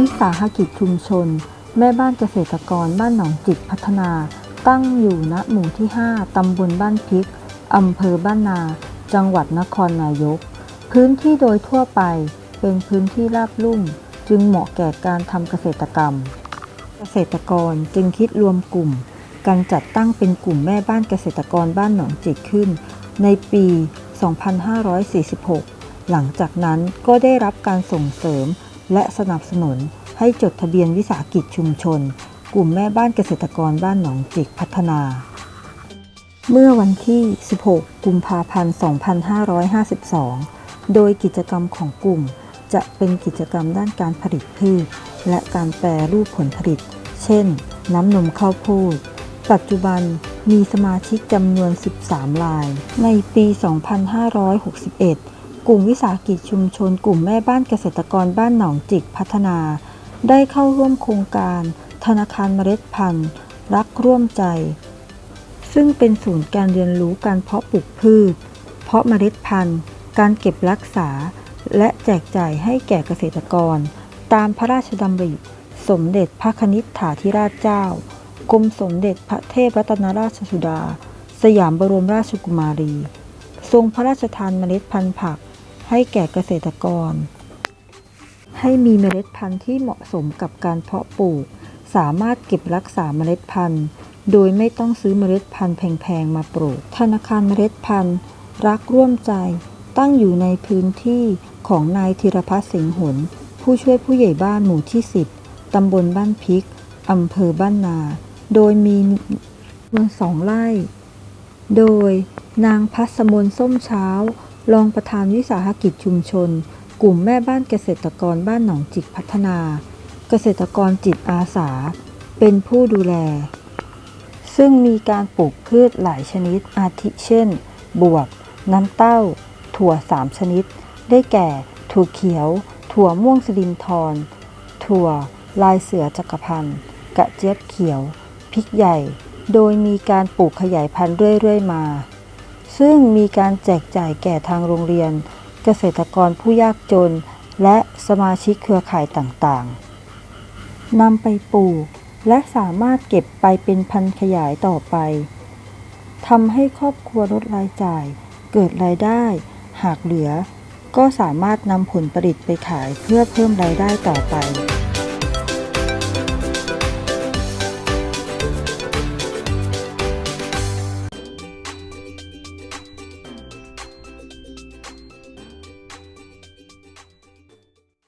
วิสาหกิจชุมชน แม่บ้านเกษตรกรบ้านหนองจิกพัฒนา ตั้งอยู่ณหมู่ที่ 5 ตำบลบ้านพริก อำเภอบ้านนา จังหวัดนครนายก พื้นที่โดยทั่วไปเป็นพื้นที่ราบลุ่ม จึงเหมาะแก่การทำเกษตรกรรม เกษตรกรจึงคิดรวมกลุ่มการจัดตั้งเป็นกลุ่มแม่บ้านเกษตรกรบ้านหนองจิกขึ้น ในปี 2546 หลังจากนั้นก็ได้รับการส่งเสริม และสนับสนุนให้จดทะเบียนวิสาหกิจชุมชน กลุ่มแม่บ้านเกษตรกรบ้านหนองจิกพัฒนา เมื่อวันที่ 16 กุมภาพันธ์ 2552 โดยกิจกรรมของกลุ่มจะเป็นกิจกรรมด้านการผลิตพืช และการแปรรูปผลผลิต เช่น น้ำนมข้าวโพด ปัจจุบันมีสมาชิกจำนวน 13 ราย ในปี 2561 กลุ่มวิสาหกิจชุมชน กลุ่มแม่บ้านเกษตรกรบ้านหนองจิกพัฒนา ได้เข้าร่วมโครงการ ธนาคารเมล็ดพันธุ์ รักร่วมใจ ซึ่งเป็นศูนย์การเรียนรู้การเพาะปลูกพืช เพาะเมล็ดพันธุ์ การเก็บรักษา และแจกจ่ายให้แก่เกษตรกร ตามพระราชดำริสมเด็จพระคณิษฐาธิราชเจ้ากรมสมเด็จพระเทพรัตนราชสุดา สยามบรมราชกุมารี ทรงพระราชทานเมล็ดพันธุ์ผัก ให้แก่เกษตรกร ให้มีเมล็ดพันธุ์ที่เหมาะสมกับการเพาะปลูก สามารถเก็บรักษาเมล็ดพันธุ์ โดยไม่ต้องซื้อเมล็ดพันธุ์แพงๆมาปลูก ธนาคารเมล็ดพันธุ์ รักร่วมใจ ตั้งอยู่ในพื้นที่ของนายธีรพัฒน์สิงห์หน ผู้ช่วยผู้ใหญ่บ้านหมู่ที่ 10 ตำบลบ้านพิกอำเภอบ้านนา โดยมีเมืองสองไร่ โดยนางพัสมนส้มเช้า รองประธานวิสาหกิจชุมชน กลุ่มแม่บ้านเกษตรกรบ้านหนองจิกพัฒนา เกษตรกรจิตอาสา เป็นผู้ดูแล ซึ่งมีการปลูกพืชหลายชนิดอาทิเช่น บวบ น้ำเต้า ถั่วสามชนิด ได้แก่ ถั่วเขียว ถั่วม่วงสลินทรถั่ว ลายเสือจักรพันธ์กระเจี๊ยบเขียว พริกใหญ่ โดยมีการปลูกขยายพันธุ์เรื่อยๆมา ซึ่งมีการแจกจ่ายแก่ทางโรงเรียน เกษตรกรผู้ยากจน และสมาชิกเครือข่ายต่างๆนำไปปลูก และสามารถเก็บไปเป็นพันธุ์ขยายต่อไปทำให้ครอบครัวลดรายจ่าย เกิดรายได้ หากเหลือ ก็สามารถนำผลผลิตไปขายเพื่อเพิ่มรายได้ต่อไป